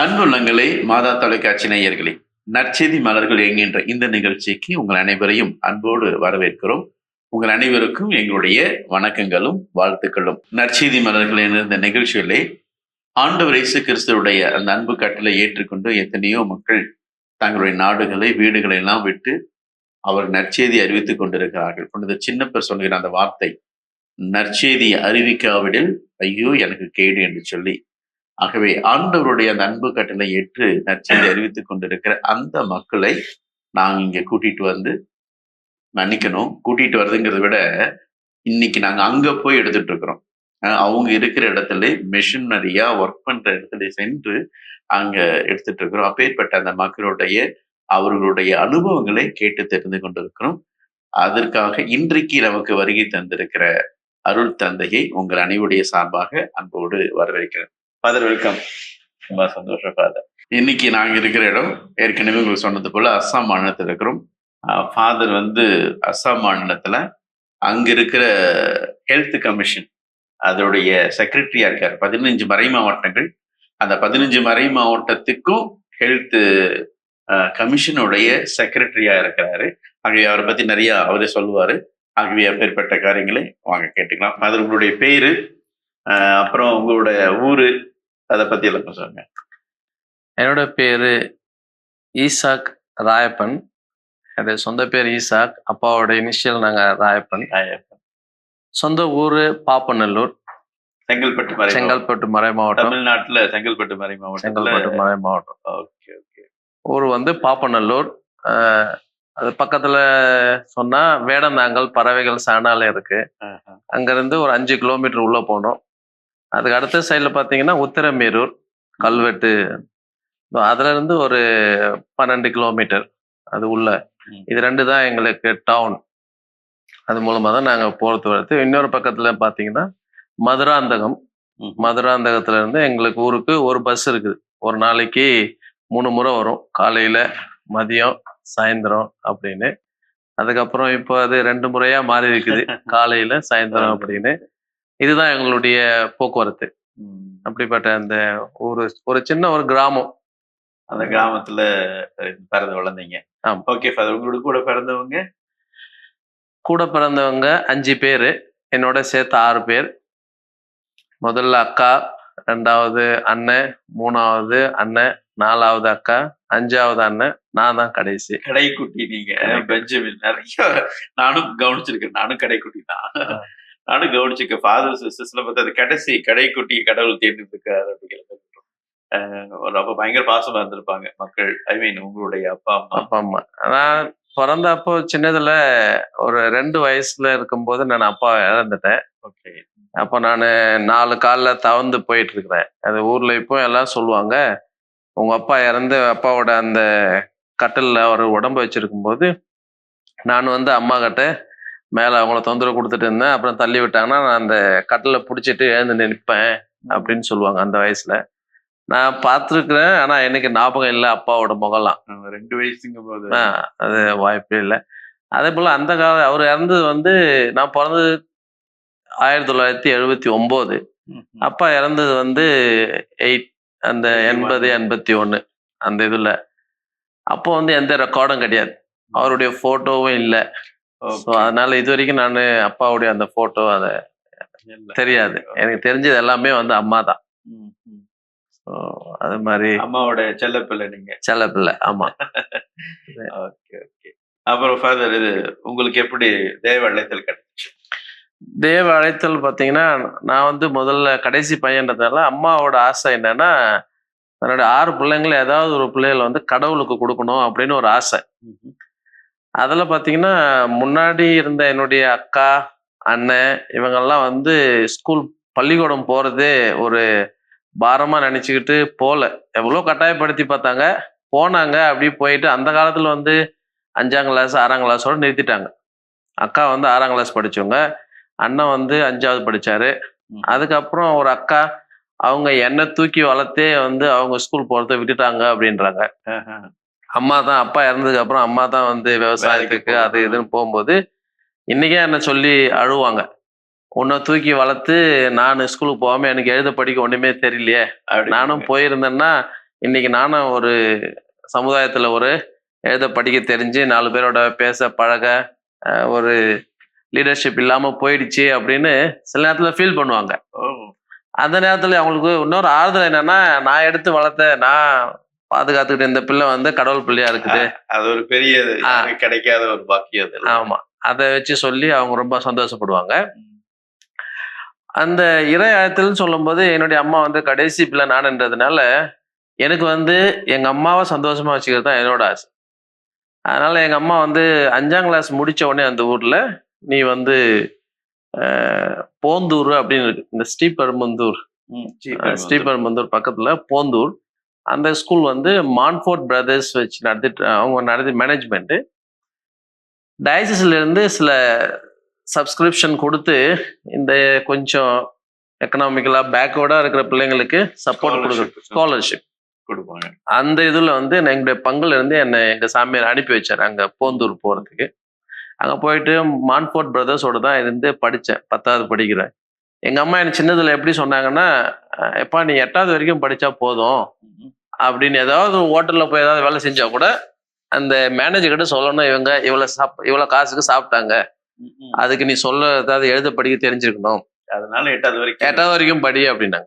அன்புள்ளங்களே மாதா தொலைக்காட்சி நேயர்களே நற்செய்தி மலர்கள் என்கின்ற இந்த நிகழ்ச்சிக்கு உங்கள் அனைவரையும் அன்போடு வரவேற்கிறோம். உங்கள் அனைவருக்கும் எங்களுடைய வணக்கங்களும் வாழ்த்துக்களும். நற்செய்தி மலர்கள் என்ற இந்த நிகழ்ச்சியிலே ஆண்டவர் இயேசு கிறிஸ்துவுடைய அந்த அன்பு கட்டளை ஏற்றுக்கொண்டு எத்தனையோ மக்கள் தங்களுடைய நாடுகளை வீடுகளை எல்லாம் விட்டு அவர் நற்செய்தி அறிவித்துக் கொண்டிருக்கிறார்கள். கொண்டது சின்னப்பர் சொல்கிற அந்த வார்த்தை நற்செய்தி அறிவிக்காவிடில் ஐயோ எனக்கு கேடு என்று சொல்லி ஆகவே ஆண்டவருடைய அந்த அன்பு கட்டளை ஏற்று நற்செய்தி அறிவித்துக் கொண்டிருக்கிற அந்த மக்களை நாங்க இங்க கூட்டிட்டு வந்து மன்னிக்கணும். கூட்டிட்டு வருதுங்கிறத விட இன்னைக்கு நாங்க அங்க போய் எடுத்துட்டு இருக்கிறோம். அவங்க இருக்கிற இடத்துல மிஷினரியா ஒர்க் பண்ற இடத்துல சென்று அங்க எடுத்துட்டு இருக்கிறோம். அப்பேற்பட்ட அந்த மக்களுடைய அவர்களுடைய அனுபவங்களை கேட்டு தெரிந்து கொண்டிருக்கிறோம். அதற்காக இன்றைக்கு நமக்கு வருகை தந்திருக்கிற அருள் தந்தையை உங்கள் அனைவருடைய சார்பாக அன்போடு வரவேற்கிறேன். ஃபாதர் வெல்கம் ரொம்ப சந்தோஷம் ஃபாதர் இன்னைக்கு நாங்கள் இருக்கிற இடம் ஏற்கனவே உங்களுக்கு சொன்னது போல அஸ்ஸாம் மாநிலத்தில் இருக்கிறோம். ஃபாதர் வந்து அஸ்ஸாம் மாநிலத்தில் அங்கே இருக்கிற ஹெல்த் கமிஷன் அதோடைய செக்ரட்டரியா இருக்கார். பதினஞ்சு மறை மாவட்டங்கள். அந்த பதினஞ்சு மறை மாவட்டத்துக்கும் ஹெல்த் கமிஷனுடைய செக்ரட்டரியா இருக்கிறாரு. ஆகவே அவரை பத்தி நிறைய அவரே சொல்லுவாரு. ஆகவே அப்பேற்பட்ட காரியங்களை வாங்க கேட்டுக்கலாம். அது உங்களுடைய பேரு அப்புறம் உங்களோட ஊரு அதை பத்தி எல்லாம் சொல்லுங்க என்னோட பேரு ஈசாக் ராயப்பன். என்னுடைய சொந்த பேர் ஈசாக். அப்பாவோட இனிஷியல் நாங்க ராயப்பன். ராயப்பன். சொந்த ஊரு பாப்பநல்லூர். செங்கல்பட்டு மறை மாவட்டம். செங்கல்பட்டு மறை மாவட்டம். தமிழ்நாட்டுல செங்கல்பட்டு மறை மாவட்டத்துல செங்கல்பட்டு மறை மாவட்டம். Okay okay. ஊர் வந்து பாப்பநல்லூர். அது பக்கத்துல சொன்னா வேடந்தாங்கல் பறவைகள் சரணாலயம் இருக்கு. அங்கிருந்து ஒரு அஞ்சு கிலோமீட்டர் உள்ள போனோம். அதுக்கு அடுத்த சைடில் பார்த்தீங்கன்னா உத்திரமேரூர் கல்வெட்டு. இதோ அதுல இருந்து ஒரு பன்னெண்டு கிலோமீட்டர் அது உள்ள. இது ரெண்டு தான் எங்களுக்கு டவுன் அது மூலமா தான் நாங்கள் போகிறது வரது. இன்னொரு பக்கத்துல பார்த்தீங்கன்னா மதுராந்தகம். மதுராந்தகத்துல இருந்து எங்களுக்கு ஊருக்கு ஒரு பஸ் இருக்குது. ஒரு நாளைக்கு மூணு முறை வரும். காலையில மதியம் சாயந்தரம் அப்படின்னு. அதுக்கப்புறம் இப்போ அது ரெண்டு முறையா மாறி இருக்குது காலையில சாயந்தரம் அப்படின்னு. இதுதான் எங்களுடைய போக்குவரத்து. அப்படிப்பட்ட அந்த ஒரு ஒரு சின்ன ஒரு கிராமம். அந்த கிராமத்துல பிறந்து வளர்ந்தீங்க. ஓகே ஃபாதர் உங்களோட கூட பிறந்தவங்க? கூட பிறந்தவங்க அஞ்சு பேர். என்னோட சேர்த்து ஆறு பேர். முதல்ல அக்கா ரெண்டாவது அண்ணன் மூணாவது அண்ணன் நாலாவது அக்கா அஞ்சாவது அண்ணன் நான் தான் கடைசி. கடைக்குட்டி நீங்க. பெஞ்சமின் நிறைய. நானும் கவனிச்சிருக்கேன். நானும் கடைக்குட்டி தான். நானும் கவனிச்சிருக்கேன் ஃபாதர் சிஸ்டர்ஸ்ல பார்த்தா அது கடைசி கடைக்குட்டி கடவுள் தேர்ந்து இருக்காரு அப்படிங்கிறது ஒரு அப்ப பயங்கர பாசமா இருந்திருப்பாங்க மக்கள். ஐ மீன் உங்களுடைய அப்பா அம்மா. அப்பா அம்மா. நான் பிறந்தப்போ சின்னதுல ஒரு ரெண்டு வயசுல இருக்கும்போது நான் அப்பா இறந்துட்டேன். ஓகே அப்போ நான் நாலு காலில் தவந்து போயிட்டு இருக்கிறேன் அது ஊர்ல இப்போ எல்லாம் சொல்லுவாங்க. உங்க அப்பா இறந்து அப்பாவோட அந்த கட்டில்ல ஒரு உடம்பு வச்சிருக்கும் போது நான் வந்து அம்மா கிட்ட மேலே அவங்கள தொந்தரவு கொடுத்துட்டு இருந்தேன். அப்புறம் தள்ளி விட்டாங்கன்னா நான் அந்த கட்டில பிடிச்சிட்டு எழுந்து நிற்பேன் அப்படின்னு சொல்லுவாங்க அந்த வயசுல. நான் பார்த்துருக்குறேன் ஆனா எனக்கு ஞாபகம் இல்லை அப்பாவோட முகம்லாம். ரெண்டு வயசுங்கும் போது. அது வாய்ப்பே இல்லை. அதே போல அந்த கால அவர் இறந்தது வந்து நான் பிறந்தது ஆயிரத்தி தொள்ளாயிரத்தி எழுபத்தி ம். அப்பா இறந்தது வந்து எயிட் அந்த எண்பது எண்பத்தி ஒன்று அந்த இதுல. அப்போ வந்து எந்த ரெக்கார்டும் கிடையாது. அவருடைய போட்டோவும் இல்லை. ஸோ. அதனால இது வரைக்கும் நான் அப்பாவுடைய அந்த போட்டோ அதை. தெரியாது. எனக்கு தெரிஞ்சது எல்லாமே வந்து அம்மா தான். அது மாதிரி அம்மாவோட செல்லப்பிள்ளை நீங்க. செல்ல பிள்ளை ஆமா. Okay okay. அப்புறம் ஃபாதர் இது உங்களுக்கு எப்படி தேவ அழைத்தல் கிடைச்சு? தேவ அழைத்தல் பார்த்தீங்கன்னா நான் வந்து முதல்ல கடைசி பையன்றதுனால அம்மாவோட ஆசை என்னன்னா தன்னோட ஆறு பிள்ளைங்கள ஏதாவது ஒரு பிள்ளைகளை வந்து கடவுளுக்கு கொடுக்கணும் அப்படின்னு ஒரு ஆசை. அதில் பார்த்தீங்கன்னா முன்னாடி இருந்த என்னுடைய அக்கா அண்ணன் இவங்கெல்லாம் வந்து ஸ்கூல் பள்ளிக்கூடம் போகிறதே ஒரு பாரமாக நினச்சிக்கிட்டு போகல எவ்வளோ கட்டாயப்படுத்தி பார்த்தாங்க. போனாங்க. அப்படி போயிட்டு அந்த காலத்தில் வந்து அஞ்சாம் கிளாஸ் ஆறாம் கிளாஸோட நிறுத்திட்டாங்க. அக்கா வந்து ஆறாம் கிளாஸ் படிச்சவங்க. அண்ணன் வந்து அஞ்சாவது படிச்சாரு. ம். அதுக்கப்புறம் ஒரு அக்கா அவங்க என்னை தூக்கி வளர்த்தே வந்து அவங்க ஸ்கூல் போறதை விட்டுட்டாங்க அப்படின்றாங்க. அம்மா தான் அப்பா இறந்ததுக்கு அப்புறம் அம்மா தான் வந்து விவசாயத்துக்கு அது. இதுன்னு போகும்போது இன்னைக்கே என்ன சொல்லி அழுவாங்க. உன்னை தூக்கி வளர்த்து நான் ஸ்கூலுக்கு போகாம எனக்கு எழுத படிக்க ஒண்ணுமே தெரியலையே. நானும் போயிருந்தேன்னா இன்னைக்கு நானும் ஒரு சமுதாயத்துல ஒரு எழுத படிக்க தெரிஞ்சு நாலு பேரோட பேச பழக ஒரு லீடர்ஷிப் இல்லாம போயிடுச்சு அப்படின்னு சில நேரத்துல ஃபீல் பண்ணுவாங்க. அந்த நேரத்துல அவங்களுக்கு இன்னொரு ஆறுதல் என்னன்னா நான் எடுத்து வளர்த்த நான் பாதுகாத்துக்கிட்ட இந்த பிள்ளை வந்து கடவுள் பிள்ளையா இருக்குது. அது ஒரு பெரிய கிடைக்காத ஒரு பாக்கியம்? ஆமா. அதை வச்சு சொல்லி அவங்க ரொம்ப சந்தோஷப்படுவாங்க. அந்த இறை ஆயத்தில்னு சொல்லும்போது என்னுடைய அம்மா வந்து கடைசி பிள்ளை நானுன்றதுனால எனக்கு வந்து எங்க அம்மாவை சந்தோஷமா வச்சுக்கிறது தான் என்னோட ஆசை. அதனால எங்க அம்மா வந்து அஞ்சாம் கிளாஸ் முடிச்ச உடனே அந்த ஊர்ல நீ வந்து போந்தூர் அப்படின்னு இருக்கு. இந்த ஸ்ரீபெரும்புந்தூர். ஸ்ரீபெரும்புந்தூர் பக்கத்துல போந்தூர். அந்த ஸ்கூல் வந்து மான்ஃபோர்ட் பிரதர்ஸ் வச்சு நடத்திட்டு அவங்க நடத்தி மேனேஜ்மெண்ட் டயசிஸ்ல இருந்து சில சப்ஸ்கிரிப்ஷன் கொடுத்து இந்த கொஞ்சம் எக்கனாமிக்கலா பேக்வேர்டா இருக்கிற பிள்ளைங்களுக்கு சப்போர்ட் கொடுக்குறது ஸ்காலர்ஷிப் கொடுப்பாங்க. அந்த இதுல வந்து எங்களுடைய பங்குல இருந்து என்னை எங்க சாமியார் அனுப்பி வச்சார் அங்க போந்தூர் போறதுக்கு. அங்க போயிட்டு மான்ஃபோர்ட் பிரதர்ஸோட தான் இருந்து படிச்சேன் பத்தாவது படிக்கிறேன். எங்க அம்மா எனக்கு சின்னதுல எப்படி சொன்னாங்கன்னா "அஹ், எப்பா நீ எட்டாவது வரைக்கும் படிச்சா போதும். அப்படின்னு ஏதாவது ஹோட்டல்ல போய் ஏதாவது வேலை செஞ்சா கூட அந்த மேனேஜர் கிட்ட சொல்லணும் இவங்க இவ்வளவு சாப் இவ்வளவு காசுக்கு சாப்பிட்டாங்க. அதுக்கு நீ சொல்ல ஏதாவது எழுத படிக்க தெரிஞ்சிருக்கணும். அதனால எட்டாவது வரைக்கும். எட்டாவது வரைக்கும் படி அப்படின்னாங்க.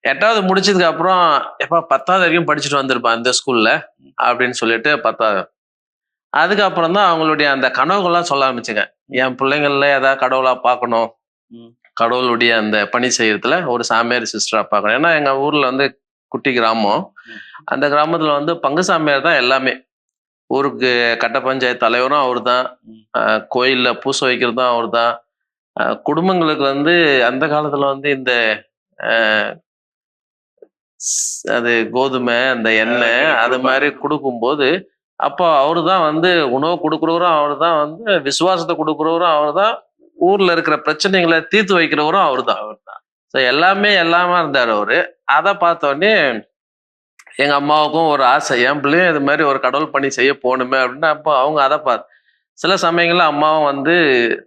எட்டாவது முடிச்சதுக்கு அப்புறம் எப்பா பத்தாவது வரைக்கும் படிச்சுட்டு வந்திருப்பான் இந்த ஸ்கூல்ல அப்படின்னு சொல்லிட்டு பத்தாவது. அதுக்கப்புறம் தான் அவங்களுடைய அந்த கனவுகள்லாம் சொல்ல ஆரம்பிச்சுங்க. என் பிள்ளைங்கள்ல ஏதாவது கடவுளா பார்க்கணும். கடவுளுடைய அந்த பணி செய்யறதுல ஒரு சாமியார் சிஸ்டரா பார்க்கணும். ஏன்னா எங்க ஊர்ல வந்து குட்டி கிராமம். அந்த கிராமத்துல வந்து பங்கு சாமியார் தான் எல்லாமே. ஊருக்கு கட்ட பஞ்சாயத்து தலைவரும் அவர் தான். கோயில்ல பூசை வைக்கிறதும் அவர் தான் குடும்பங்களுக்கு வந்து அந்த காலத்துல வந்து இந்த அது கோதுமை அந்த எண்ணெய் அது மாதிரி கொடுக்கும்போது அப்போ அவரு தான் வந்து உணவு கொடுக்குறவரும் அவர் தான் வந்து விசுவாசத்தை கொடுக்குறவரும் அவர் தான் ஊர்ல இருக்கிற பிரச்சனைகளை தீர்த்து வைக்கிறவரும் அவர் தான் அவர்தான். ஸோ எல்லாமே எல்லாமே இருந்தார் அவரு. அதை பார்த்த உடனே எங்க அம்மாவுக்கும் ஒரு ஆசை என் பிள்ளையும் இது மாதிரி ஒரு கடவுள் பணி செய்ய போகணுமே? அப்படின்னு அப்போ அவங்க அதை பார்த்து சில சமயங்கள்ல அம்மாவும் வந்து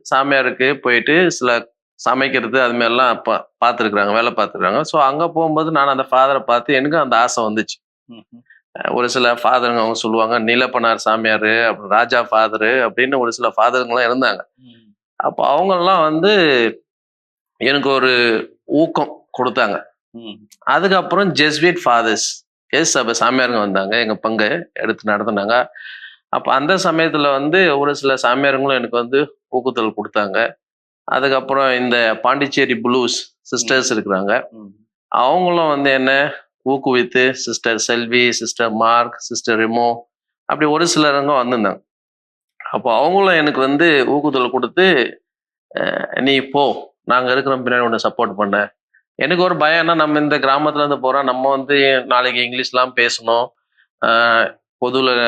சாமியாருக்கு போயிட்டு சில சமைக்கிறது அது மாதிரிலாம் பா பார்த்துருக்குறாங்க வேலை பார்த்துருக்காங்க ஸோ அங்கே போகும்போது நான் அந்த ஃபாதரை பார்த்து எனக்கு அந்த ஆசை வந்துச்சு. ஒரு சில ஃபாதருங்க அவங்க சொல்லுவாங்க நீலப்பனார் சாமியார் அப்புறம் ராஜா ஃபாதரு அப்படின்னு ஒரு சில ஃபாதருங்களாம் இருந்தாங்க. அப்போ அவங்கெல்லாம் வந்து எனக்கு ஒரு ஊக்கம் கொடுத்தாங்க. அதுக்கப்புறம் ஜெஸ்வீட் ஃபாதர்ஸ் எஸ் அப்போ சாமியாருங்க வந்தாங்க எங்கள் பங்கு எடுத்து நடத்துனாங்க. அப்போ அந்த சமயத்தில் வந்து ஒரு சில சாமியாருங்களும் எனக்கு வந்து ஊக்குதல் கொடுத்தாங்க. அதுக்கப்புறம் இந்த பாண்டிச்சேரி ப்ளூஸ் சிஸ்டர்ஸ் இருக்கிறாங்க. அவங்களும் வந்து என்ன ஊக்குவித்து sister Selvi sister Mark sister Rimo அப்படி ஒரு சிலருங்க வந்திருந்தாங்க. அப்போ அவங்களும் எனக்கு வந்து ஊக்குதல் கொடுத்து நீ போ நாங்கள் இருக்கிறோம் பின்னாடி உன்னை சப்போர்ட் பண்ண. எனக்கு ஒரு பயம்னா நம்ம இந்த கிராமத்துல இருந்து போறோம். நம்ம வந்து நாளைக்கு இங்கிலீஷ்லாம் பேசணும். பொதுவில்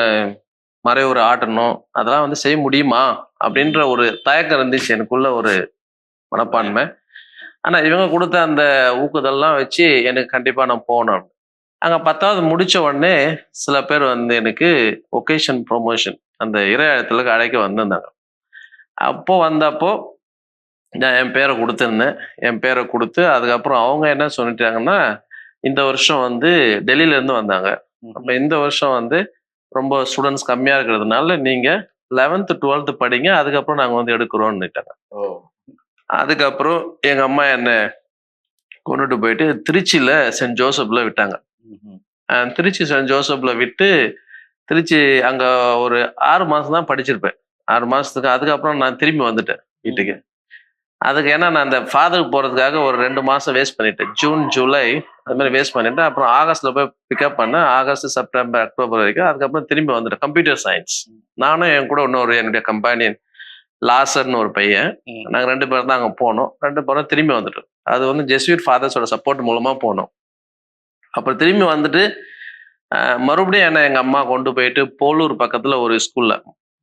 மறைவுரை ஆட்டணும். அதெல்லாம் வந்து செய்ய முடியுமா? அப்படின்ற ஒரு தயக்கம் இருந்துச்சு. எனக்குள்ள ஒரு மனப்பான்மை. ஆனா இவங்க கொடுத்த அந்த ஊக்குதல்லாம் வச்சு எனக்கு கண்டிப்பா நான் போகணும். அங்க பத்தாவது முடிச்ச உடனே சில பேர் வந்து எனக்கு ஒகேஷன் ப்ரொமோஷன் அந்த இறையத்துல அழைக்க வந்திருந்தாங்க. அப்போ வந்தப்போ நான் என் பேரை கொடுத்துருந்தேன். என் பேரை கொடுத்து அதுக்கப்புறம் அவங்க என்ன சொல்லிட்டாங்கன்னா இந்த வருஷம் வந்து டெல்லியில இருந்து வந்தாங்க. அப்ப இந்த வருஷம் வந்து ரொம்ப ஸ்டூடெண்ட்ஸ் கம்மியா இருக்கிறதுனால நீங்க லெவன்த் டுவெல்த் படிங்க அதுக்கப்புறம் நாங்க வந்து எடுக்கிறோம்னுட்டாங்க ஓ. அதுக்கப்புறம் எங்க அம்மா என்ன கொண்டுட்டு போயிட்டு திருச்சியில சென்ட் ஜோசப்ல விட்டாங்க. திருச்சி சென்ட் ஜோசப்ல விட்டு திருச்சி அங்க ஒரு ஆறு மாசம் தான் படிச்சிருப்பேன். ஆறு மாசத்துக்கு அதுக்கப்புறம் நான் திரும்பி வந்துட்டேன் வீட்டுக்கு. அதுக்கு ஏன்னா நான் அந்த ஃபாதருக்கு போறதுக்காக ஒரு ரெண்டு மாசம் வேஸ்ட் பண்ணிட்டேன். ஜூன் ஜூலை அது மாதிரி வேஸ்ட் பண்ணிட்டேன். அப்புறம் ஆகஸ்ட்ல போய் பிக்கப் பண்ணேன். ஆகஸ்ட் செப்டம்பர் அக்டோபர் வரைக்கும் அதுக்கப்புறம் திரும்பி வந்துட்டேன். கம்ப்யூட்டர் சயின்ஸ் நானும் என் கூட இன்னொரு என்னுடைய கம்பானியன் லாசர்னு ஒரு பையன். நாங்கள் ரெண்டு பேரும் தான் அங்கே போனோம். ரெண்டு பேரும் திரும்பி வந்துட்டோம். அது வந்து ஜெஸ்வீட் ஃபாதர்ஸோட சப்போர்ட் மூலமா போனோம். அப்புறம் திரும்பி வந்துட்டு மறுபடியும் என்ன எங்க அம்மா கொண்டு போயிட்டு போலூர் பக்கத்துல ஒரு ஸ்கூல்ல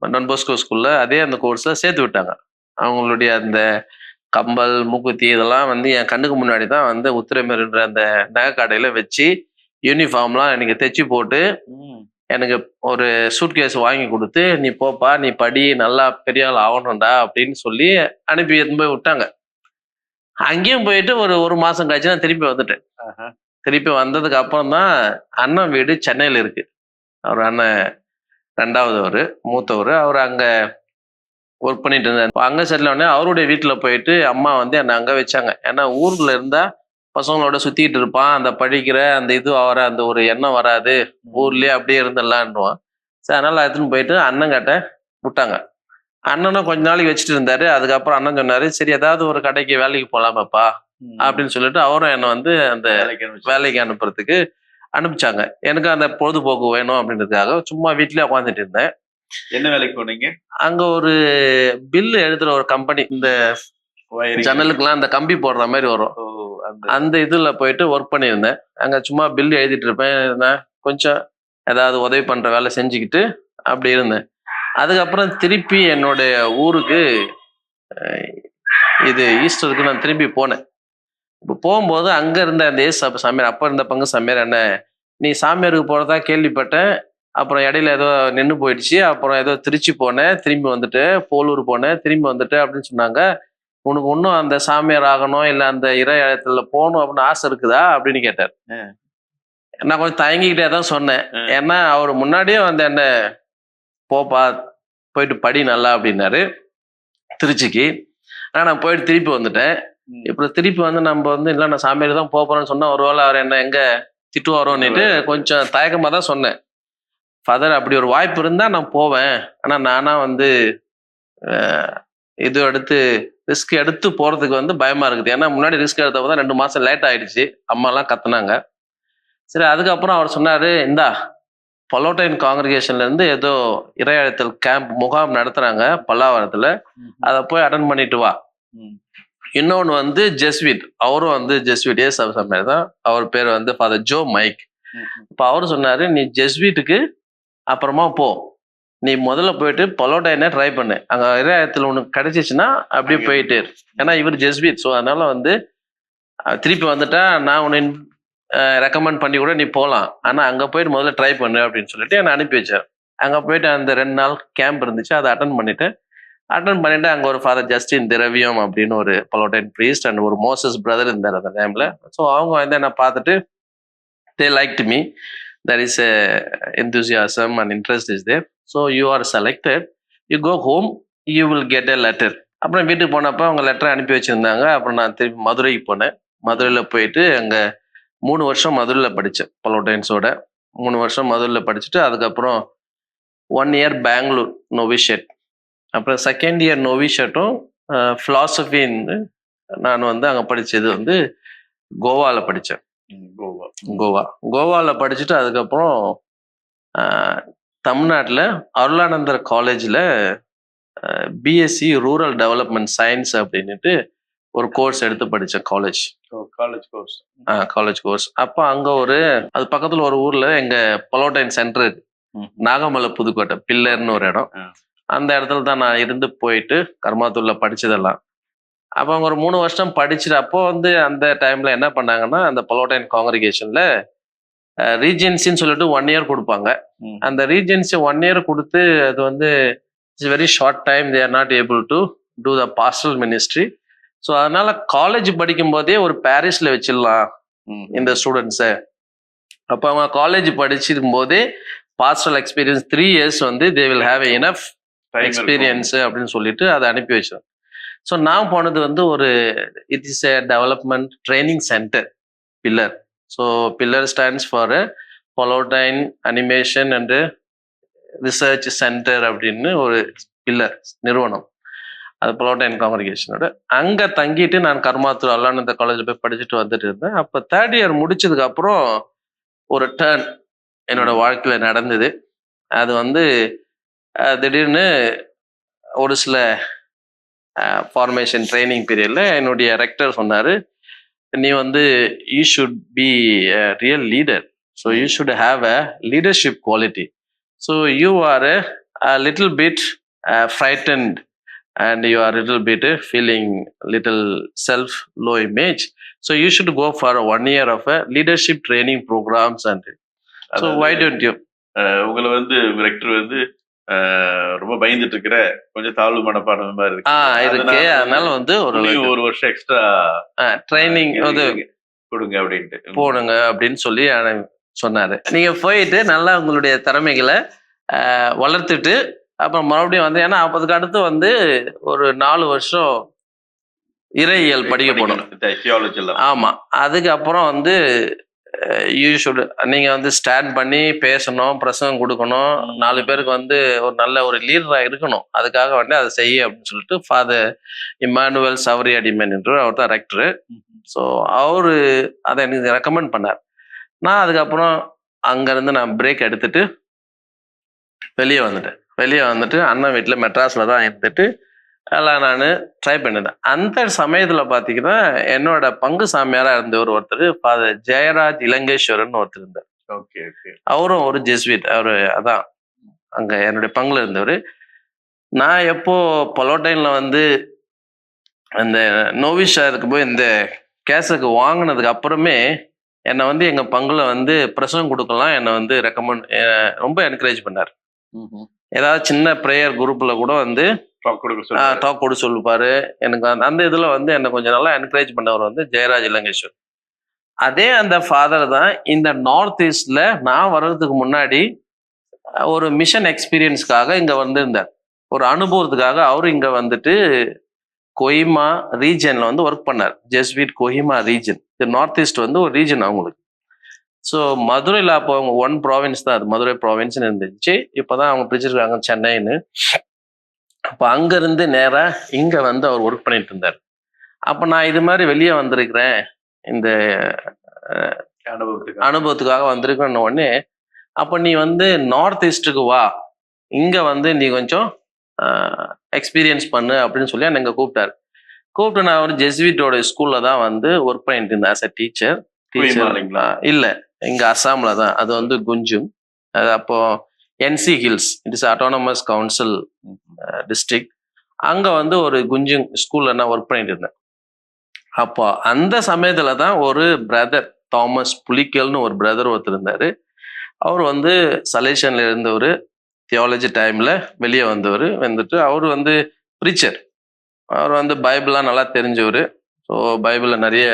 டன்போஸ்கோ ஸ்கூல்ல அதே அந்த கோர்ஸ்ல சேர்த்து விட்டாங்க. அவங்களுடைய அந்த கம்பல் மூக்குத்தி இதெல்லாம் வந்து என் கண்ணுக்கு முன்னாடி தான் வந்து உத்திரமேருன்ற அந்த நகை கடையில வச்சு யூனிஃபார்ம்லாம் எனக்கு தைச்சு போட்டு. எனக்கு ஒரு சூட்கேஸ் வாங்கி கொடுத்து நீ போப்பா நீ படி நல்லா பெரிய ஆள் ஆகணும்டா அப்படின்னு சொல்லி அனுப்பி எடுத்துன்னு போய் விட்டாங்க அங்கேயும் போயிட்டு ஒரு ஒரு மாசம் கழிச்சு நான் திருப்பி வந்துட்டேன். திருப்பி வந்ததுக்கு அப்புறம் தான் அண்ணன் வீடு சென்னையில் இருக்கு அவர் அண்ணன் ரெண்டாவது அவர் மூத்தவர் அவர் அங்க ஒர்க் பண்ணிட்டு இருந்தார். அங்கே செட்டில் உடனே அவருடைய வீட்டில் போயிட்டு அம்மா வந்து என்னை அங்கே வச்சாங்க. ஏன்னா ஊர்ல இருந்தா பசங்களோட சுத்திட்டு இருப்பான். அந்த படிக்கிற அந்த இது வர அந்த ஒரு எண்ணம் வராது. ஊர்லயே அப்படியே இருந்துடலான்னுவான். சரி அதனால எடுத்துன்னு போயிட்டு அண்ணன் கிட்ட விட்டாங்க. அண்ணனும் கொஞ்ச நாளைக்கு வச்சுட்டு இருந்தாரு. அதுக்கப்புறம் அண்ணன் சொன்னாரு சரி ஏதாவது ஒரு கடைக்கு வேலைக்கு போலாமாப்பா. அப்படின்னு சொல்லிட்டு அவரும் என்னை வந்து அந்த வேலைக்கு அனுப்புறதுக்கு அனுப்பிச்சாங்க. எனக்கு அந்த பொழுதுபோக்கு வேணும் அப்படின்றதுக்காக சும்மா வீட்லயே உட்காந்துட்டு இருந்தேன். என்ன வேலைக்கு போனீங்க? அங்க ஒரு பில்லு எழுதுற ஒரு கம்பெனி இந்த ஜன்னலுக்குலாம் அந்த கம்பி போடுற மாதிரி வரும். அந்த இதுல போயிட்டு ஒர்க் பண்ணியிருந்தேன். அங்க சும்மா பில் எழுதிட்டு இருப்பேன். கொஞ்சம் ஏதாவது உதவி பண்ற வேலை செஞ்சுக்கிட்டு அப்படி இருந்தேன். அதுக்கப்புறம் திருப்பி என்னுடைய ஊருக்கு இது ஈஸ்டருக்கு நான் திரும்பி போனேன். இப்போ போகும்போது அங்க இருந்த அந்த ஏசு சாமியார் அப்ப இருந்த பங்கு சாமியார் என்ன நீ சாமியாருக்கு போறதா கேள்விப்பட்டேன். அப்புறம் இடையில ஏதோ நின்று போயிடுச்சு. அப்புறம் ஏதோ திருச்சி போனேன். திரும்பி வந்துட்டு போலூர் போனேன். திரும்பி வந்துட்டு அப்படின்னு சொன்னாங்க. உனக்கு இன்னும் அந்த சாமியார் ஆகணும் இல்லை அந்த இறை இடத்துல போகணும் அப்படின்னு ஆசை இருக்குதா? அப்படின்னு கேட்டார். நான் கொஞ்சம் தயங்கிக்கிட்டே தான் சொன்னேன். ஏன்னா அவர் முன்னாடியே வந்து என்ன போப்பா போயிட்டு படி நல்லா அப்படின்னாரு திருச்சிக்கு. ஆனா நான் போயிட்டு திருப்பி வந்துட்டேன். இப்போ திருப்பி வந்து நம்ம வந்து இல்லை நான் சாமியார் தான் போக போறேன்னு சொன்னா ஒருவேளை அவர் என்ன எங்க திட்டுவாரோன்னுட்டு கொஞ்சம் தயக்கமா தான் சொன்னேன். ஃபாதர் அப்படி ஒரு வாய்ப்பு இருந்தா நான் போவேன். ஆனா நானா வந்து இது எடுத்து ரிஸ்க் எடுத்து போறதுக்கு வந்து பயமா இருக்குது. ஏன்னா முன்னாடி ரிஸ்க் எடுத்தப்போ தான் ரெண்டு மாசம் லேட் ஆயிடுச்சு. அம்மாலாம் கத்துனாங்க. சரி அதுக்கப்புறம் அவர் சொன்னாரு இந்தா பொலோட்டைன் காங்கிரிகேஷன்ல இருந்து ஏதோ இறையாழத்தல் கேம்ப் முகாம் நடத்துறாங்க பல்லாவரத்துல. அதை போய் அட்டன் பண்ணிட்டு வா. இன்னொன்று வந்து ஜெஸ்விட் அவரும் வந்து ஜெஸ்விட் ஏ சமையல் தான். அவர் பேர் வந்து ஃபாதர் ஜோ மைக் இப்போ அவர் சொன்னாரு நீ ஜெஸ்வீட்டுக்கு அப்புறமா போ. நீ முதல்ல போயிட்டு பொலோடைனை ட்ரை பண்ணு. அங்க இறையத்தில் உனக்கு கிடைச்சிச்சுன்னா அப்படியே போயிட்டு. ஏன்னா இவர் ஜெஸ்வீட் ஸோ அதனால வந்து திருப்பி வந்துட்டா நான் உன்னை ரெக்கமெண்ட் பண்ணி கூட நீ போகலாம் ஆனா அங்க போயிட்டு முதல்ல ட்ரை பண்ணு அப்படின்னு சொல்லிட்டு என்னை அனுப்பி வச்சார். அங்க போயிட்டு அந்த ரெண்டு நாள் கேம்ப் இருந்துச்சு. அதை அட்டன் பண்ணிட்டு அட்டன் பண்ணிட்டு அங்க ஒரு ஃபாதர் ஜஸ்டின் திரவியம் அப்படின்னு ஒரு பொலோடைன் ப்ரீஸ்ட் அண்ட் ஒரு மோசஸ் பிரதர் இருந்தார் அந்த டைம்ல ஸோ அவங்க வந்து என்ன பார்த்துட்டு they like to me there is a enthusiasm and interest is there. So you are selected. You go home you will get a letter. அப்புறம் வீட்டுக்கு போனப்போ அவங்க லெட்டர் அனுப்பி வச்சுருந்தாங்க. அப்புறம் நான் திருப்பி மதுரைக்கு போனேன். மதுரையில் போயிட்டு அங்கே மூணு வருஷம் மதுரையில் படித்தேன் பொலோடைன்ஸோட மூணு வருஷம் மதுரையில் படிச்சுட்டு அதுக்கப்புறம் ஒன் இயர் பெங்களூர் நோவிஷெட் அப்புறம் செகண்ட் இயர் நோவிஷெட்டும் ஃபிலாசபின்னு நான் வந்து அங்கே படித்தது வந்து கோவாவில் படித்தேன் கோவா. கோவா. கோவாவில் படிச்சுட்டு அதுக்கப்புறம் தமிழ்நாட்டில் அருளானந்தர் காலேஜில் பிஎஸ்சி ரூரல் டெவலப்மெண்ட் சயின்ஸ் அப்படின்னுட்டு ஒரு கோர்ஸ் எடுத்து படித்தேன் college college course college course அப்போ அங்கே ஒரு அது பக்கத்தில் ஒரு ஊரில் எங்கள் பொலோடைன் சென்டர் இருக்கு. நாகமலை புதுக்கோட்டை பில்லர்னு ஒரு இடம். ஆ. அந்த இடத்துல தான் நான் இருந்து போயிட்டு கர்மாத்தூர்ல படிச்சதெல்லாம். அப்போ அவங்க ஒரு மூணு வருஷம் படிச்சுட்டு அப்போ வந்து அந்த டைம்ல என்ன பண்ணாங்கன்னா அந்த பொலோடைன் காங்கிரிகேஷன்ல ரீஜென்சின்னு சொல்லிட்டு ஒன் இயர் கொடுப்பாங்க. அந்த ரீஜென்சி ஒன் இயர் கொடுத்து அது வந்து it's very short time they are not able to do the pastoral ministry so அதனால காலேஜ் படிக்கும் போதே ஒரு பாரிஸ்ல வச்சிடலாம் இந்த ஸ்டூடெண்ட்ஸை அப்போ அவங்க காலேஜ் படிச்சிருக்கும் போதே பாஸ்டல் எக்ஸ்பீரியன்ஸ் த்ரீ இயர்ஸ் வந்து they will have enough experience அப்படின்னு சொல்லிட்டு அதை அனுப்பி வச்சோம் ஸோ நான் போனது வந்து ஒரு it is a development training centre pillar so pillar stands for Pallottine animation and research centre அப்படின்னு ஒரு பில்லர் நிறுவனம். அது பொலோடைன் காங்கிரிகேஷனோட அங்கே தங்கிட்டு நான் கர்மாத்தூர் அல்லானந்த காலேஜில் போய் படிச்சுட்டு வந்துட்டு இருந்தேன். அப்போ தேர்ட் இயர் முடிச்சதுக்கப்புறம் ஒரு டேர்ன் என்னோட வாழ்க்கையில் நடந்தது. அது வந்து திடீர்னு ஒரு சில ஃபார்மேஷன் ட்ரைனிங் பீரியட்ல என்னுடைய ரெக்டர் சொன்னாரு நீ வந்து you should be real leader so you should have a leadership quality so you are a little bit frightened and you are little bit feeling little self low image so you should go for one year of a leadership training programs and so why don't you உங்களை வந்து Richter வந்து ரொம்ப பயந்துட்டு இருக்கிற கொஞ்சம் தாழ்வு மனப்பாடம் மாதிரி இருக்கு. ஆ இருக்கு அதனால வந்து ஒரு ஒரு வருஷம் எக்ஸ்ட்ரா ட்ரைனிங் அது கொடுங்க அப்படின்ட்டு. போடுங்க அப்படின்னு சொல்லி சொன்னாரு. நீங்க போயிட்டு நல்லா உங்களுடைய திறமைகளை வளர்த்துட்டு அப்புறம் மறுபடியும் வந்து ஏன்னா அதுக்கு அடுத்து வந்து ஒரு நாலு வருஷம் இறையியல் படிக்க போகணும் ஆமா. அதுக்கப்புறம் வந்து யூ ஷுட் வந்து ஸ்டாண்ட் பண்ணி பேசணும் பிரசங்கம் கொடுக்கணும். நாலு பேருக்கு வந்து ஒரு நல்ல ஒரு லீடராக இருக்கணும். அதுக்காக வந்து அதை செய்ய அப்படின்னு சொல்லிட்டு ஃபாதர் இம்மானுவல் சவரி அடிமன் என்று அவர் தான் ரெக்டரு ஸோ அவர் அதை எனக்கு ரெக்கமெண்ட் பண்ணார். நான் அதுக்கப்புறம் அங்கேருந்து நான் பிரேக் எடுத்துட்டு வெளியே வந்துட்டேன். வெளியே வந்துட்டு அண்ணன் வீட்டில் மெட்ராஸில் தான் இருந்துட்டு எல்லாம் நான் ட்ரை பண்ணிட்டேன் அந்த சமயத்தில் பார்த்தீங்கன்னா என்னோட பங்கு சாமியாராக இருந்தவர் ஒருத்தர் ஃபாதர் ஜெயராஜ் இலங்கேஸ்வரன் ஒருத்தர் இருந்தார். ஓகே ஓகே அவரும் ஒரு ஜெஸ்விட் அவர் அதான் அங்கே என்னுடைய பங்குல இருந்தவர். நான் எப்போ பொலோட்டைனில் வந்து அந்த நோவிஷா இருக்கும்போது இந்த கேஸுக்கு வாங்கினதுக்கு அப்புறமே என்னை வந்து எங்கள் பங்குல வந்து பிரசவம் கொடுக்கலாம் என்னை வந்து ரெக்கமெண்ட் ரொம்ப என்கரேஜ் பண்ணார். ஏதாவது சின்ன ப்ரேயர் குரூப்பில் கூட வந்து டாக் கொடு சொல்லுப்பாரு. எனக்கு அந்த- அந்த இதுல வந்து என்னை கொஞ்சம் நல்லா என்கரேஜ் பண்ணவர் வந்து ஜெயராஜ் இலங்கேஸ்வர் அதே அந்த ஃபாதர் தான் இந்த நார்த் ஈஸ்ட்ல நான் வர்றதுக்கு முன்னாடி ஒரு மிஷன் எக்ஸ்பீரியன்ஸ்க்காக இங்க வந்திருந்தார். ஒரு அனுபவத்துக்காக அவரு இங்க வந்துட்டு கொய்மா ரீஜன்ல வந்து ஒர்க் பண்ணார். ஜெஸ்வீட் கொஹிமா ரீஜன் இது நார்த் ஈஸ்ட் வந்து ஒரு ரீஜன் அவங்களுக்கு. ஸோ மதுரையில் அப்போ அவங்க ஒன் ப்ராவின்ஸ் தான் அது. மதுரை ப்ராவின்ஸ்னு இருந்துச்சு. இப்போதான் அவங்க பிரிச்சிருக்காங்க சென்னைன்னு. அப்போ அங்கேருந்து நேராக இங்கே வந்து அவர் ஒர்க் பண்ணிட்டு இருந்தார். அப்போ நான் இது மாதிரி வெளியே வந்திருக்கிறேன். இந்த அனுபவத்துக்கு அனுபவத்துக்காக. வந்திருக்கேன்னு உடனே அப்போ நீ வந்து நார்த் ஈஸ்ட்டுக்கு வா. இங்கே வந்து நீ கொஞ்சம் எக்ஸ்பீரியன்ஸ் பண்ணு அப்படின்னு சொல்லி என்னை கூப்பிட்டாரு. கூப்பிட்டு நான் ஒரு ஜெஸ்விட்டோட ஸ்கூலில் தான் வந்து ஒர்க் பண்ணிட்டு இருந்தேன் ஆஸ் அ டீச்சர் குயிமாலிங்களா? இல்லை. இங்கே அஸ்ஸாமில் தான். அது வந்து குஞ்சும். அது அப்போ NC hills it is autonomous council district அங்கே வந்து ஒரு குஞ்சுங் ஸ்கூலில் நான் ஒர்க் பண்ணிட்டு இருந்தேன். அப்போ அந்த சமயத்தில் தான் ஒரு பிரதர் தாமஸ் புலிக்கல்னு ஒரு பிரதர் ஒருத்தர் இருந்தார். அவர் வந்து சலேஷன்ல இருந்தவர் தியாலஜி டைமில் வெளியே வந்தவர். வந்துட்டு அவர் வந்து ப்ரீச்சர் அவர் வந்து பைபிள்லாம் நல்லா தெரிஞ்சவர். ஸோ பைபிளில் நிறைய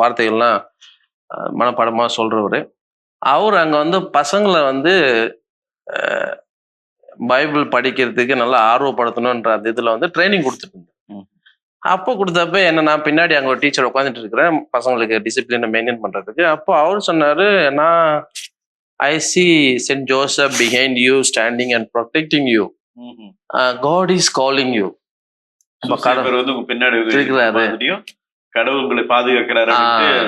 வார்த்தைகள்லாம் அஹ், மனப்பாடமா சொல்றவர். அவர் அங்கே வந்து பசங்களை வந்து பைபிள் படிக்கிறதுக்கு நல்லா ஆர்வப்படுத்தணுன்ற அந்த இதில் வந்து ட்ரைனிங் ம். அப்போ கொடுத்தப்ப என்ன நான் பின்னாடி அங்கே ஒரு டீச்சர் உட்காந்துட்டு இருக்கிறேன். பசங்களுக்கு டிசிப்ளினை மெயின்டைன் பண்ணுறதுக்கு அப்போ அவர் சொன்னார் நான் I see Saint Joseph behind you standing and protecting you God is calling you பின்னாடி இருக்கிறாரு. கடவுள் உங்களை பாதுகாக்கிறாரு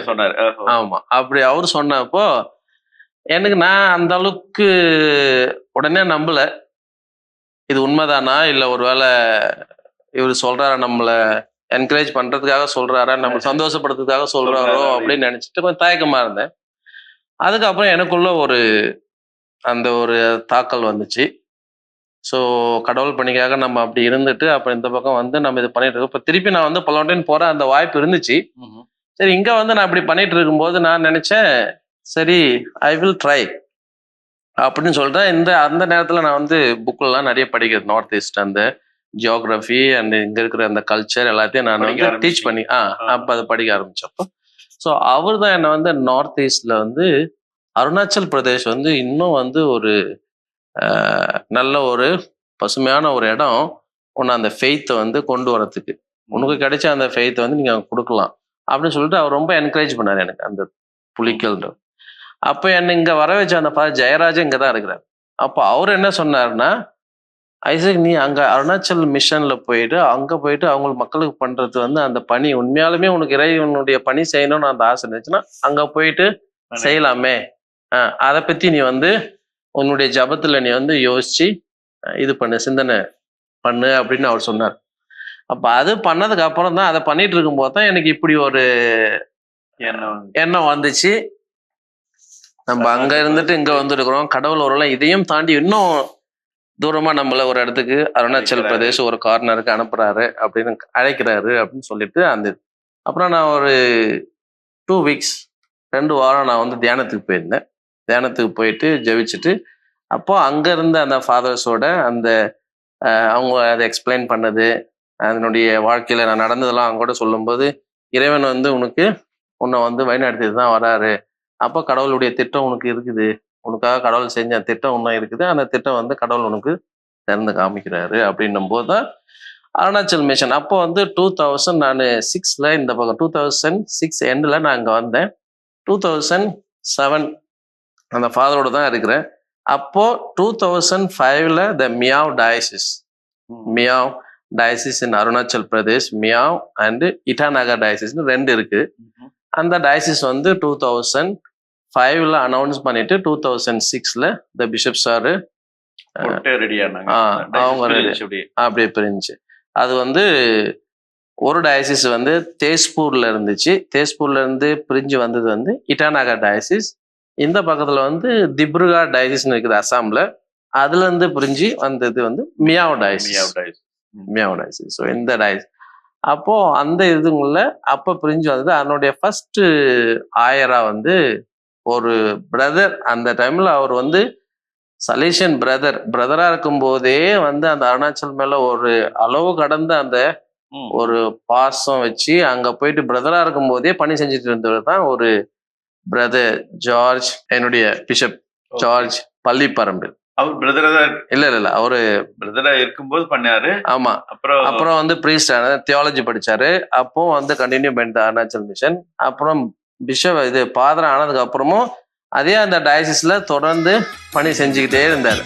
சொன்னாரு. ஆமா. அப்படி அவர் சொன்னப்போ எனக்கு நான் அந்த அளவுக்கு உடனே நம்பல. இது உண்மைதானா? இல்ல ஒருவேளை இவர் சொல்றாரா? நம்மள என்கரேஜ் பண்றதுக்காக சொல்றாரா? நம்ம சந்தோஷப்படுறதுக்காக சொல்றாரா? அப்படின்னு நினைச்சிட்டு கொஞ்சம் தயக்கமா இருந்தேன். அதுக்கப்புறம் எனக்குள்ள ஒரு அந்த ஒரு தாக்கல் வந்துச்சு. ஸோ கடவுள் பணிக்காக நம்ம அப்படி இருந்துட்டு அப்புறம் இந்த பக்கம் வந்து நம்ம இது பண்ணிட்டு இருக்கோம். இப்போ திருப்பி நான் வந்து பலவட்டையும் போற அந்த வாய்ப்பு இருந்துச்சு. சரி இங்க வந்து நான் இப்படி பண்ணிட்டு இருக்கும்போது நான் நினைச்சேன் சரி ஐ வில் ட்ரை அப்படின்னு சொல்றேன். இந்த அந்த நேரத்துல நான் வந்து புக்கெல்லாம் நிறைய படிக்கிறேன். நார்த் ஈஸ்ட் அந்த ஜியோகிராஃபி அண்ட் இங்க இருக்கிற அந்த கல்ச்சர் எல்லாத்தையும் நான் வந்து டீச் பண்ணி ஆ. அப்ப அதை படிக்க ஆரம்பிச்சப்போ. ஸோ அவர் தான் என்னை வந்து நார்த் ஈஸ்ட்ல வந்து அருணாச்சல் பிரதேஷ் வந்து இன்னும் வந்து ஒரு நல்ல ஒரு பசுமையான ஒரு இடம். உன்னை அந்த ஃபெய்த்தை வந்து கொண்டு வரதுக்கு உனக்கு கிடைச்ச அந்த ஃபெய்த்தை வந்து நீங்க அங்க கொடுக்கலாம். அப்படின்னு சொல்லிட்டு அவர் ரொம்ப என்கரேஜ் பண்ணாரு எனக்கு அந்த புலிக்கல்ன்ற அப்போ என்னை இங்க வர வச்ச அந்த ஃபாதர் ஜெயராஜன் இங்க தான் இருக்கிறார். அப்போ அவர் என்ன சொன்னாருன்னா ஐசக் நீ அங்க அருணாச்சல் மிஷன்ல போயிட்டு அங்க போயிட்டு அவங்க மக்களுக்கு பண்றது வந்து அந்த பணி உண்மையாலுமே உனக்கு இறைவனுடைய பணி செய்யணும்னு அந்த ஆசை இருந்துச்சுன்னா அங்க போயிட்டு செய்யலாமே. அதை பத்தி நீ வந்து உன்னுடைய ஜபத்துல நீ வந்து யோசிச்சு இது பண்ணு சிந்தனை பண்ணு அப்படின்னு அவர் சொன்னார். அப்ப அது பண்ணதுக்கு அப்புறம் தான் அதை பண்ணிட்டு இருக்கும்போது தான் எனக்கு இப்படி ஒரு எண்ணம் எண்ணம் வந்துச்சு. நம்ம அங்க இருந்துட்டு இங்க வந்துருக்கிறோம். கடவுள் ஒரு இதையும் தாண்டி இன்னும் தூரமா நம்மள ஒரு இடத்துக்கு அருணாச்சல் பிரதேஷ் ஒரு கார்னருக்கு அனுப்புறாரு அப்படின்னு அழைக்கிறாரு அப்படின்னு சொல்லிட்டு அந்த அப்புறம் நான் ஒரு டூ வீக்ஸ் ரெண்டு வாரம் நான் வந்து தியானத்துக்கு போயிருந்தேன். தியானத்துக்கு போயிட்டு ஜெபிச்சுட்டு அப்போ அங்கேருந்து அந்த ஃபாதர்ஸோட அந்த அவங்க அதை எக்ஸ்பிளைன் பண்ணது அதனுடைய வாழ்க்கையில் நான் நடந்ததெல்லாம் அவங்க கூட சொல்லும்போது இறைவன் வந்து உனக்கு உன்னை வந்து வழிநடத்திட்டு தான் வராரு. அப்போ கடவுளுடைய திட்டம் உனக்கு இருக்குது. உனக்காக கடவுள் செஞ்ச திட்டம் ஒன்றும் இருக்குது. அந்த திட்டம் வந்து கடவுள் உனக்கு திறந்து காமிக்கிறாரு அப்படின்னும் போது தான் அருணாச்சல் மிஷன் அப்போ வந்து டூ தௌசண்ட் நான் சிக்ஸில் இந்த பக்கம் டூ தௌசண்ட் சிக்ஸ் எண்டில் நான் இங்கே வந்தேன். டூ தௌசண்ட் செவன் அந்த ஃபாதரோட தான் இருக்கிறேன். அப்போ டூ தௌசண்ட் ஃபைவ்ல the Miao diocese Miao diocese in Arunachal Pradesh Miao and Itanagar டயசிஸ்னு ரெண்டு இருக்கு. அந்த டயசிஸ் வந்து டூ தௌசண்ட் ஃபைவ்ல அனௌன்ஸ் பண்ணிட்டு டூ தௌசண்ட் சிக்ஸ்ல த பிஷப் சாரு அவங்க. அப்படியே. பிரிஞ்சு அது வந்து ஒரு டயசிஸ் வந்து தேஸ்பூர்ல இருந்துச்சு. தேஸ்பூர்ல இருந்து பிரிஞ்சு வந்தது வந்து இட்டாநகர் டயசிஸ் இந்த பக்கத்துல வந்து திப்ருகர் டயசிஸ்னு இருக்குது அசாம்ல. அதுல இருந்து பிரிஞ்சு வந்தது வந்து Miao diocese Miao diocese so இந்த டயசிஸ் அப்போ அந்த இதுங்கள அப்ப பிரிஞ்சு வந்தது. அதனுடைய ஃபர்ஸ்ட் ஆயரா வந்து ஒரு பிரதர் அந்த டைம்ல அவர் வந்து சலேஷன் பிரதர் பிரதரா இருக்கும் போதே வந்து அந்த அருணாச்சல் மேல ஒரு அளவு கடந்த அந்த ஒரு பாசம் வச்சு அங்க போயிட்டு பிரதரா இருக்கும் போதே பணி செஞ்சுட்டு இருந்தவர் தான் ஒரு பிரதர் ஜார்ஜ் என்னுடைய பிஷப் ஜார்ஜ் பள்ளிப்பரம்பில். அவர் பிரதரா தான் இல்ல இல்ல இல்ல. அவரு பிரதரா இருக்கும்போது பண்ணாரு. ஆமா. அப்புறம் அப்புறம் வந்து ப்ரீஸ்ட் தியாலஜி படிச்சாரு. அப்போ வந்து கண்டினியூ பண்ணிட்டு அருணாச்சல் மிஷன் அப்புறம் பிஷப் இது பாதரம் ஆனதுக்கு அப்புறமும் அதே அந்த டயசிஸ்ல தொடர்ந்து பணி செஞ்சுக்கிட்டே இருந்தார்.